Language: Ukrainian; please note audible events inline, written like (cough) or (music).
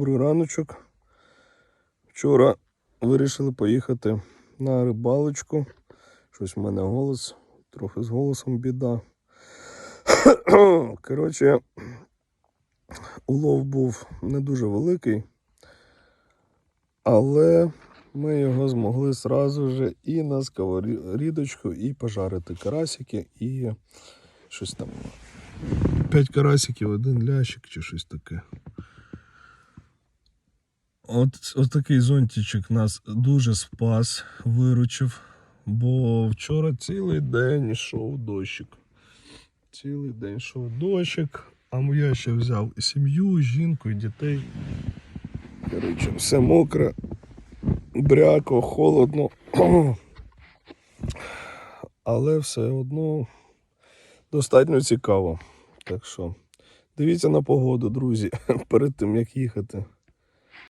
Добрий раночок. Вчора вирішили поїхати на рибалочку. Щось в мене голос, трохи з голосом біда. (coughs) Коротше, улов був не дуже великий, але ми його змогли сразу же і на сковорідочку, і пожарити карасики, і щось там. П'ять карасиків, один лящик чи щось таке. От, от такий зонтичок нас дуже спас, виручив, бо вчора цілий день йшов дощик. Цілий день йшов дощик, а я ще взяв і сім'ю, і жінку, і дітей. Коротше, все мокре, бряко, холодно. Але все одно достатньо цікаво. Так що дивіться на погоду, друзі, (laughs) перед тим як їхати.